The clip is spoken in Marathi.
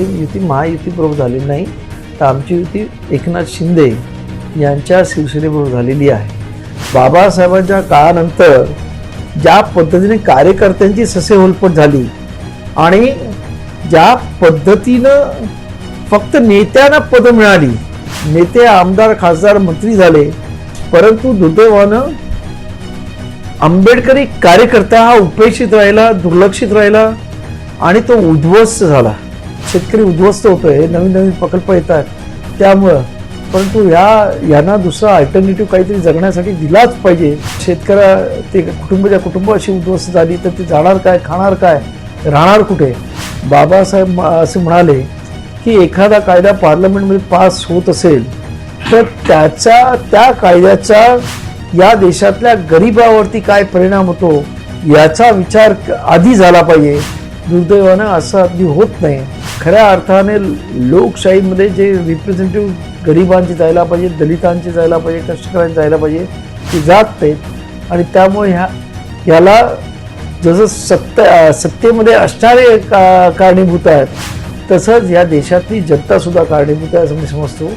युती महायुती बरोबर झालेली नाही तर आमची युती एकनाथ शिंदे यांच्या शिवसेनेबरोबर झालेली आहे. बाबासाहेबांच्या काळानंतर ज्या पद्धतीने कार्यकर्त्यांची ससे होलपट झाली आणि ज्या पद्धतीनं फक्त नेत्यांना पदं मिळाली नेते आमदार खासदार मंत्री झाले परंतु दुर्दैवानं आंबेडकरी कार्यकर्ता हा उपेक्षित राहिला दुर्लक्षित राहिला आणि तो उद्ध्वस्त झाला. शेतकरी उद्ध्वस्त होतोय नवीन नवीन प्रकल्प येत आहेत त्यामुळं परंतु ह्या यांना दुसरा अल्टरनेटिव्ह काहीतरी जगण्यासाठी दिलाच पाहिजे. शेतकऱ्या ते कुटुंबाच्या कुटुंब अशी उद्ध्वस्त झाली तर ते जाणार काय खाणार काय राहणार कुठे? बाबासाहेब असे म्हणाले की एखादा कायदा पार्लमेंटमध्ये पास होत असेल तर त्याच्या त्या कायद्याचा या देशातल्या गरिबावरती काय परिणाम होतो याचा विचार आधी झाला पाहिजे. दुर्दैवानं असं अगदी होत नाही. खऱ्या अर्थाने लोकशाहीमध्ये जे रिप्रेझेंटेटिव्ह गरिबांची जायला पाहिजे दलितांची जायला पाहिजे कष्टकऱ्यांची जायला पाहिजे ती जात नाहीत. आणि त्यामुळे ह्या ह्याला जसं सत्त सत्तेमध्ये असणारे का कारणीभूत आहेत तसंच या देशातली जनतासुद्धा कारणीभूत आहे असं मी समजतो.